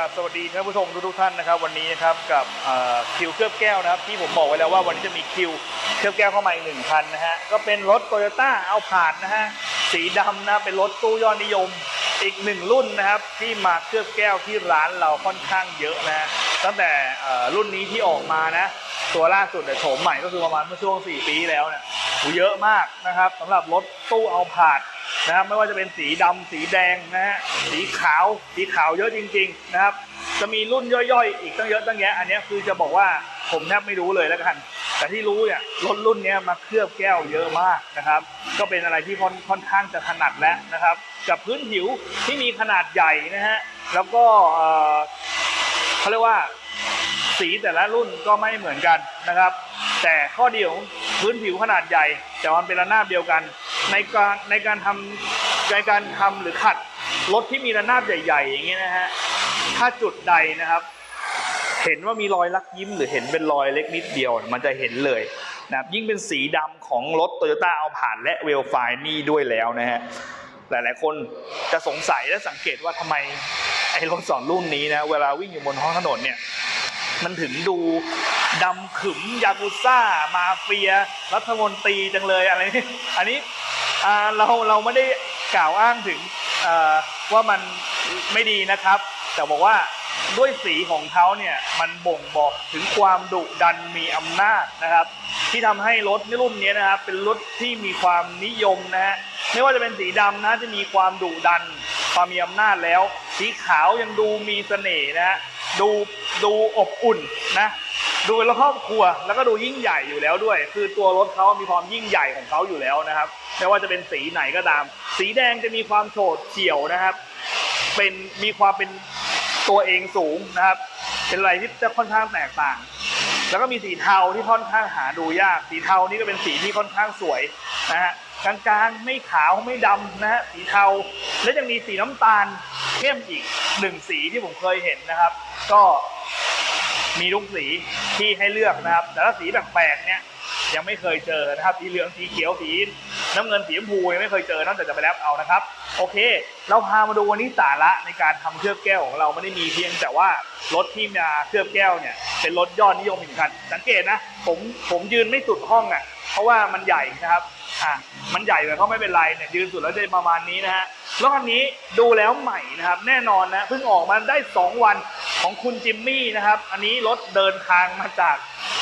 ราบสวัสดีท่านผู้ชมทุกท่านนะครับ วันนี้นะครับกับคิวเคลือบแก้วนะครับ ที่ผมบอกไว้แล้วว่าวันนี้จะมีคิวเคลือบแก้วเข้ามาอีกหนึ่งคันนะฮะก็เป็นรถโตโยต้าเอาผาดนะฮะสีดำนะเป็นรถตู้ยอดนิยมอีกหนึ่งรุ่นนะครับที่มาเคลือบแก้วที่ร้านเราค่อนข้างเยอะนะตั้งแต่รุ่นนี้ที่ออกมานะ ตัวล่าสุดเนี่โฉมใหม่ก็คือประมาณเมื่อช่วง 4 ปีที่แล้วเนี่ยเยอะมากนะครับสำหรับรถตู้เอาผาด นะครับไม่ว่าจะเป็นสีดำสีแดงนะฮะสีขาวสีขาวเยอะจริง ๆ นะครับ จะมีรุ่นย่อยๆ อีกตั้งเยอะตั้งแยะอันนี้คือจะบอกว่าผมแทบไม่รู้เลยแล้วกัน แต่ที่รู้เนี่ยรถรุ่นนี้มาเคลือบแก้วเยอะมากนะครับ ก็เป็นอะไรที่ค่อนค่อนข้างจะถนัดแล้วนะครับ กับพื้นผิวที่มีขนาดใหญ่นะฮะแล้วก็เอ่อเขาเรียกว่าสีแต่ละรุ่นก็ไม่เหมือนกันนะครับ แต่ข้อดีของพื้นผิวขนาดใหญ่ แต่มันเป็นระนาบเดียวกัน ในการในการทำในการทำหรือขัดรถที่มีระนาบใหญ่ ๆ อย่างเงี้ยนะฮะถ้าจุดใดนะครับ เห็นว่ามีรอยลักยิ้ม หรือเห็นเป็นรอยเล็กนิดเดียว มันจะเห็นเลยนะครับยิ่งเป็นสีดำของรถโตโยต้าเอาผ่านและเวลไฟนี่ด้วยแล้วนะฮะหลายๆ คนจะสงสัยและสังเกตว่าทำไมไอ้รถสองรุ่นนี้นะเวลาวิ่งอยู่บนท้องถนนเนี่ยมันถึงดูดำขึมยากุซ่า มาเฟีย รัฐมนตรีจังเลยอะไรนี่อันนี้ เราเราไม่ได้กล่าวอ้างถึงว่ามันไม่ดีนะครับ แต่บอกว่าด้วยสีของเขาเนี่ยมันบ่งบอกถึงความดุดันมีอำนาจนะครับ ที่ทำให้รถรุ่นนี้นะครับ เป็นรถที่มีความนิยมนะฮะไม่ว่าจะเป็นสีดำนะจะมีความดุดัน ความมีอำนาจแล้ว สีขาวยังดูมีเสน่ห์นะฮะดูดูอบอุ่นนะดูเป็นรถครอบครัว แล้วก็ดูยิ่งใหญ่อยู่แล้วด้วย คือตัวรถเขามีความยิ่งใหญ่ของเขาอยู่แล้วนะครับ ไม่ว่าจะเป็นสีไหนก็ตาม สีแดงจะมีความโฉดเฉี่ยวนะครับ เป็นมีความเป็นตัวเองสูงนะครับ เป็นอะไรที่จะค่อนข้างแตกต่าง แล้วก็มีสีเทาที่ค่อนข้างหาดูยาก สีเทานี่ก็เป็นสีที่ค่อนข้างสวยนะฮะกลางๆไม่ขาวไม่ดำนะฮะสีเทา และยังมีสีน้ำตาลเข้มอีกหนึ่งสีที่ผมเคยเห็นนะครับ ก็มีทุกสีที่ให้เลือกนะครับ แต่ถ้าสีแปลกๆเนี่ย ยังไม่เคยเจอนะครับสีเหลืองสีเขียวสีน้ำเงินสีชมพูยังไม่เคยเจอนอกจากจะไปแลบเอานะครับ โอเค เราพามาดูวันนี้สาระในการทำเคลือบแก้วของเราไม่ได้มีเพียงแต่ว่ารถที่มาเคลือบแก้วเนี่ยเป็นรถยอดนิยมอีกคัน สังเกตนะ ผมผมยืนไม่สุดห้องอะเพราะว่ามันใหญ่นะครับอะมันใหญ่แต่ก็ไม่เป็นไรเนี่ยยืนสุดแล้วจะประมาณนี้นะฮะรถคันนี้ดูแล้วใหม่นะครับ แน่นอนนะเพิ่งออกมาได้ 2 วันของคุณจิมมี่นะครับ อันนี้รถเดินทางมาจาก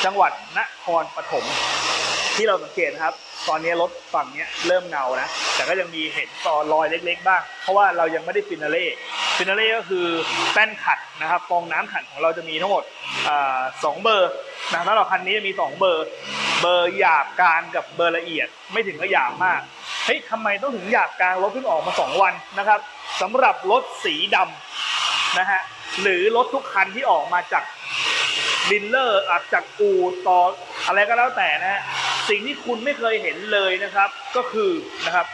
จังหวัดนครปฐมที่เราสังเกตนะครับ ตอนนี้รถฝั่งนี้เริ่มเงานะ แต่ก็ยังมีเห็นต่อรอยเล็ก ๆ บ้าง เพราะว่าเรายังไม่ได้ฟินาเล่ฟินาเล่ก็คือแป้นขัดนะครับฟองน้ำขัดของเราจะมีทั้งหมดอสองเบอร์นะแล้วเราคันนี้จะมีสองเบอร์ เบอร์หยาบกลางกับเบอร์ละเอียด ไม่ถึงกับหยาบมาก เฮ้ยทำไมต้องถึงหยาบกลางรถเพิ่งออกมาสองวันนะครับสำหรับรถสีดำนะฮะหรือรถทุกคันที่ออกมาจาก ดินเลอร์อาจจากอูต่ออะไรก็แล้วแต่นะฮะสิ่งที่คุณไม่เคยเห็นเลยนะครับ ก็คือนะครับ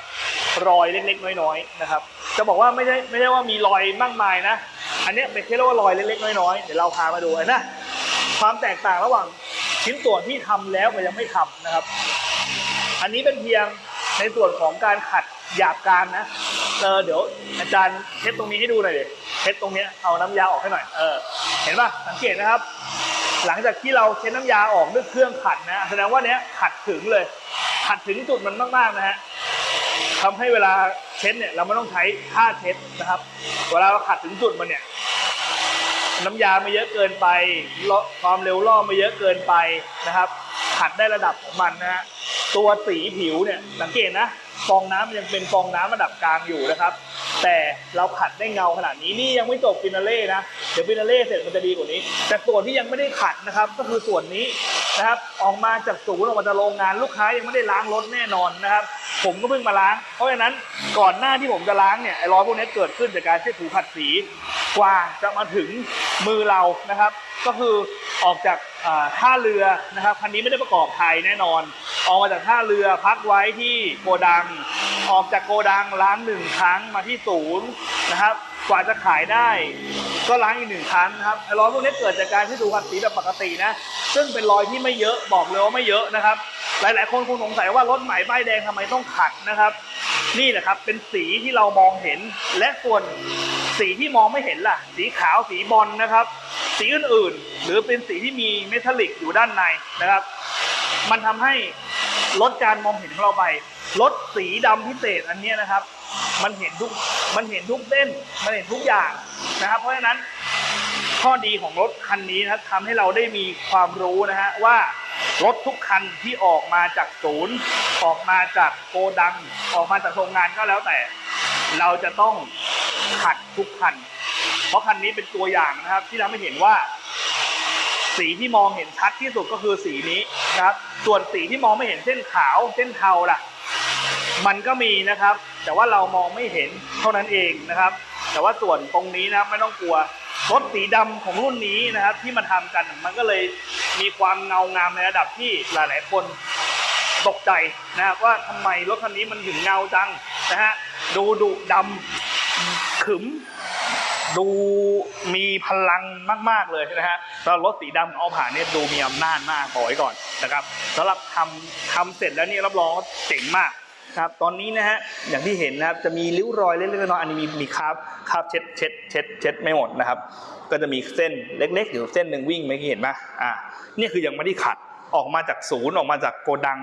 รอยเล็กๆ น้อยๆนะครับ จะบอกว่าไม่ได้ไม่ได้ว่ามีรอยมากมายนะ อันเนี้ยเป็นแค่เรียกว่ารอยเล็กๆ น้อยๆเดี๋ยวเราพามาดูนะความแตกต่างระหว่างชิ้นส่วนที่ทำแล้วกับยังไม่ทำนะครับ อันนี้เป็นเพียงในส่วนของการขัดหยาบกลางนะเออเดี๋ยวอาจารย์เช็ดตรงนี้ให้ดูหน่อยเดิเช็ดตรงเนี้ยเอาน้ำยาออกให้หน่อยเออเห็นป่ะสังเกตนะครับ หลังจากที่เราเช็ดน้ำยาออกด้วยเครื่องขัดนะแสดงว่าเนี้ยขัดถึงเลย ขัดถึงจุดมันมากๆนะฮะทำให้เวลาเช็ดเนี่ยเราไม่ต้องใช้ผ้าเช็ดนะครับ เวลาเราขัดถึงจุดมันเนี่ยน้ำยาไม่เยอะเกินไปความเร็วล่อไม่เยอะเกินไปนะครับ ขัดได้ระดับของมันนะฮะตัวสีผิวเนี่ยสังเกตนะฟองน้ำมันยังเป็นฟองน้ำระดับกลางอยู่นะครับ แต่เราขัดได้เงาขนาดนี้นี่ยังไม่จบฟินาเล่นะเดี๋ยวฟินาเล่เสร็จมันจะดีกว่านี้ แต่ส่วนที่ยังไม่ได้ขัดนะครับ ก็คือส่วนนี้นะครับออกมาจากศูนย์ออกมาจากโรงงานลูกค้ายังไม่ได้ล้างรถแน่นอนนะครับ ผมก็เพิ่งมาล้าง เพราะฉะนั้นก่อนหน้าที่ผมจะล้างเนี่ยไอ้รอยพวกนี้เกิดขึ้นจากการที่ถูขัดสีกว่าจะมาถึงมือเรานะครับ ก็คือออกจากท่าเรือนะครับคันนี้ไม่ได้ประกอบไทยแน่นอน ออกมาจากท่าเรือพักไว้ที่โกดัง ออกจากโกดังล้างหนึ่งครั้งมาที่ศูนย์นะครับ กว่าจะขายได้ ก็ล้างอีกหนึ่งครั้งนะครับรอยพวกนี้เกิดจากการที่ดูขัดสีแบบปกตินะ ซึ่งเป็นรอยที่ไม่เยอะบอกเลยว่าไม่เยอะนะครับ หลาย ๆ คนคงสงสัยว่ารถใหม่ป้ายแดงทำไมต้องขัดนะครับ นี่แหละครับเป็นสีที่เรามองเห็นและส่วน สีที่มองไม่เห็นล่ะ สีขาวสีบอลนะครับ สีอื่นๆ หรือเป็นสีที่มีเมทัลลิกอยู่ด้านในนะครับ มันทำให้ลดการมองเห็นของเราไปลดสีดำพิเศษอันนี้นะครับ มันเห็นทุกมันเห็นทุกเส้นมันเห็นทุกอย่างนะครับ เพราะฉะนั้นข้อดีของรถคันนี้นะทำให้เราได้มีความรู้นะฮะว่ารถทุกคันที่ออกมาจากศูนย์ ออกมาจากโกดัง ออกมาจากโรงงานก็แล้วแต่ เราจะต้องขัดทุกคัน เพราะคันนี้เป็นตัวอย่างนะครับ ที่เราไม่เห็นว่า สีที่มองเห็นชัดที่สุดก็คือสีนี้นะครับ ส่วนสีที่มองไม่เห็นเส้นขาวเส้นเทาล่ะ มันก็มีนะครับ แต่ว่าเรามองไม่เห็นเท่านั้นเองนะครับ แต่ว่าส่วนตรงนี้นะครับไม่ต้องกลัวรถสีดำของรุ่นนี้นะครับ ที่มาทำกันมันก็เลยมีความเงางามในระดับที่หลาย ๆ คนตกใจนะครับว่าทำไมรถคันนี้มันถึงเงาจังนะฮะ ดูดุดำขึม ดูมีพลังมาก ๆ เลยนะฮะสำหรับรถสีดำเอาผ่านเนี่ยดูมีอำนาจมากบอกไว้ก่อนนะครับสำหรับทำทำเสร็จแล้วนี่รับรองเจ๋งมากครับตอนนี้นะฮะอย่างที่เห็นนะครับจะมีริ้วรอยเล็กๆน้อยๆอันนี้มีมีคราบคราบเช็ดเช็ดเช็ดเช็ดไม่หมดนะครับ ก็จะมีเส้นเล็กๆอยู่เส้นหนึ่งวิ่งไม่อกี้เห็นไหมอ่านี่คือยังไม่ได้ขัดออกมาจากศูนย์ออกมาจากโกดัง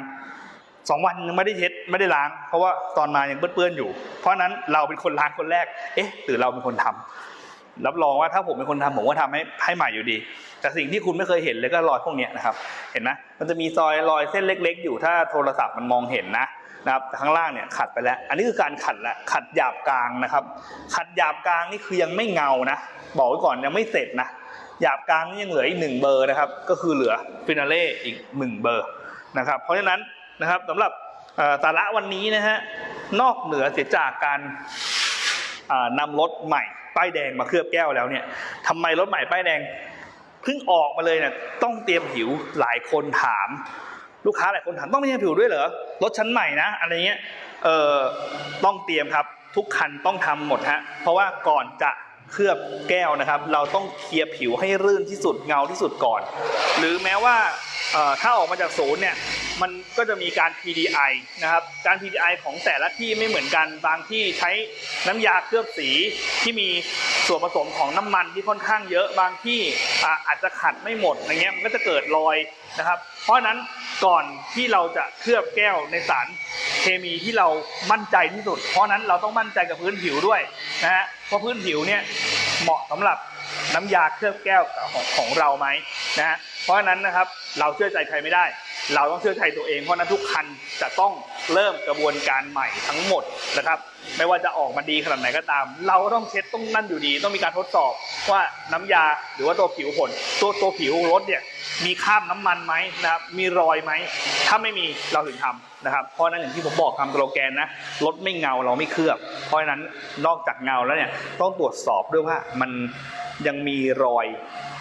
สองวันยังไม่ได้เช็ดไม่ได้ล้าง เพราะว่าตอนมายังเปื้อนๆอยู่ เพราะนั้นเราเป็นคนล้างคนแรก เอ๊ะหรือเราเป็นคนทำรับรองว่าถ้าผมเป็นคนทำผมก็ทำให้ให้ใหม่อยู่ดี แต่สิ่งที่คุณไม่เคยเห็นเลยก็รอยพวกนี้นะครับ เห็นไหมมันจะมีซอยรอยเส้นเล็ก ๆ อยู่ถ้าโทรศัพท์มันมองเห็นนะนะครับแต่ข้างล่างเนี่ยขัดไปแล้ว อันนี้คือการขัดแล้วขัดหยาบกลางนะครับ ขัดหยาบกลางนี่คือยังไม่เงานะ บอกไว้ก่อนยังไม่เสร็จนะหยาบกลางนี่ยังเหลืออีกหนึ่งเบอร์นะครับ ก็คือเหลือฟินาเล่อีกหนึ่งเบอร์นะครับ เพราะฉะนั้น นะครับสำหรับสาระวันนี้นะฮะนอกเหนือเสียจากการอ่านำรถใหม่ป้ายแดงมาเคลือบแก้วแล้วเนี่ยทำไมรถใหม่ป้ายแดงเพิ่งออกมาเลยเนี่ยต้องเตรียมผิวหลายคนถาม ลูกค้าหลายคนถามต้องเตรียมผิวด้วยเหรอรถชั้นใหม่นะอะไรเงี้ยเอ่อต้องเตรียมครับทุกคันต้องทำหมดฮะเพราะว่าก่อนจะเคลือบแก้วนะครับ เราต้องเคลียร์ผิวให้รื่นที่สุดเงาที่สุดก่อน หรือแม้ว่าถ้าออกมาจากศูนย์เนี่ย มันก็จะมีการ PDI นะครับการ PDI ของแต่ละที่ไม่เหมือนกันบางที่ใช้น้ำยาเคลือบสีที่มีส่วนผสมของน้ำมันที่ค่อนข้างเยอะบางที่อาจจะขัดไม่หมดอย่างเงี้ยมันก็จะเกิดรอยนะครับ เพราะฉะนั้นก่อนที่เราจะเคลือบแก้วในสารเคมีที่เรามั่นใจที่สุด เพราะนั้นเราต้องมั่นใจกับพื้นผิวด้วยนะฮะเพราะพื้นผิวเนี่ยเหมาะสำหรับน้ำยาเคลือบแก้วของของเราไหมนะฮะเพราะฉะนั้นนะครับเราเชื่อใจใครไม่ได้ เราต้องเชื่อใจตัวเองเพราะนั้นทุกคันจะต้องเริ่มกระบวนการใหม่ทั้งหมดนะครับ ไม่ว่าจะออกมาดีขนาดไหนก็ตาม เราต้องเช็ดต้องนั่นอยู่ดี ต้องมีการทดสอบว่าน้ำยาหรือว่าตัวผิวผลตัวตัวผิวรถเนี่ยมีคราบน้ำมันไหมนะครับมีรอยไหมถ้าไม่มีเราถึงทำนะครับเพราะนั้นอย่างที่ผมบอกคำสโลแกนนะรถไม่เงาเราไม่เคลือบ เพราะฉะนั้นนอกจากเงาแล้วเนี่ยต้องตรวจสอบด้วยว่ามัน ยังมีรอย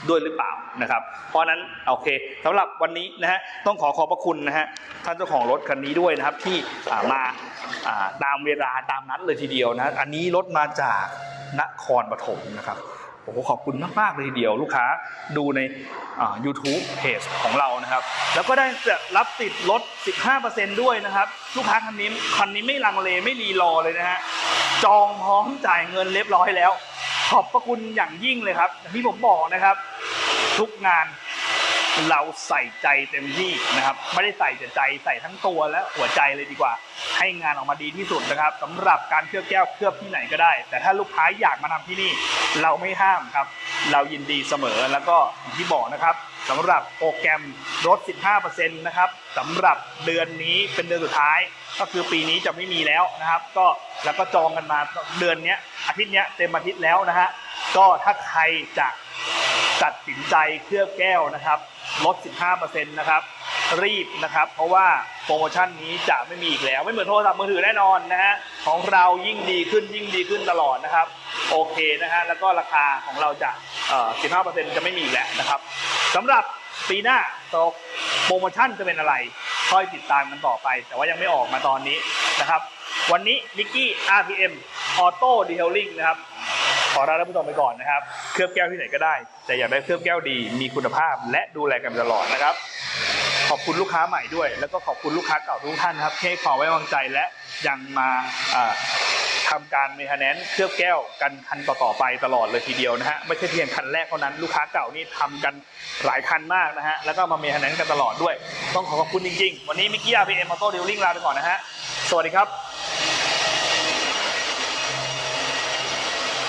ด้วยหรือเปล่านะครับ เพราะนั้นโอเคสำหรับวันนี้นะฮะต้องขอขอบพระคุณนะฮะท่านเจ้าของรถคันนี้ด้วยนะครับที่มาตามเวลาตามนัดเลยทีเดียวนะอันนี้รถมาจากนครปฐมนะครับโอ้โหขอบคุณมากๆเลยทีเดียวลูกค้าดูใน YouTube เพจของเรานะครับ แล้วก็ได้จะรับติดลด 15%ด้วยนะครับ ลูกค้าคันนี้คันนี้ไม่ลังเลไม่รีรอเลยนะฮะจองพร้อมจ่ายเงินเรียบร้อยแล้ว ขอบพระคุณอย่างยิ่งเลยครับอย่างที่ผมบอกนะครับ ทุกงาน เราใส่ใจเต็มที่นะครับ ไม่ได้ใส่แต่ใจใส่ทั้งตัวและหัวใจเลยดีกว่า ให้งานออกมาดีที่สุดนะครับสำหรับการเคลือบแก้วเคลือบที่ไหนก็ได้ แต่ถ้าลูกค้าอยากมาทำที่นี่ เราไม่ห้ามครับ เรายินดีเสมอแล้วก็อย่างที่บอกนะครับสำหรับโปรแกรมลด 15%นะครับสำหรับเดือนนี้เป็นเดือนสุดท้าย ก็คือปีนี้จะไม่มีแล้วนะครับ ก็แล้วก็จองกันมาเดือนนี้อาทิตย์นี้เต็มอาทิตย์แล้วนะฮะก็ถ้าใครจะตัดสินใจเคลือบแก้วนะครับ ลด 15%นะครับ รีบนะครับ เพราะว่าโปรโมชั่นนี้จะไม่มีอีกแล้ว ไม่เหมือนโทรศัพท์มือถือแน่นอนนะฮะ ของเรายิ่งดีขึ้นยิ่งดีขึ้นตลอดนะครับ โอเคนะฮะ แล้วก็ราคาของเราจะเอ่อ15%จะไม่มีอีกแล้วนะครับสำหรับปีหน้าโปรโมชั่นจะเป็นอะไร ค่อยติดตามกันต่อไป แต่ว่ายังไม่ออกมาตอนนี้นะครับ วันนี้นิกกี้ RPM Auto Detailing นะครับ ขอลาท่านผู้ชมไปก่อนนะครับเคลือบแก้วที่ไหนก็ได้ แต่อยากได้เคลือบแก้วดีมีคุณภาพ และดูแลกันตลอดนะครับ ขอบคุณลูกค้าใหม่ด้วย แล้วก็ขอบคุณลูกค้าเก่าทุกท่านนะครับที่ให้ความไว้วางใจและยังมาอ่าทำการเมนเทแนนเคลือบแก้วกันคันต่อๆไปตลอดเลยทีเดียวนะฮะไม่ใช่เพียงคันแรกเท่านั้นลูกค้าเก่านี่ทำกันหลายคันมากนะฮะแล้วก็มาเมนเทแนนกันตลอดด้วย ต้องขอขอบคุณจริงๆ วันนี้มิกกี้อาร์พีเอ็มออโต้ดีลลิ่งลาไปก่อนนะฮะสวัสดีครับ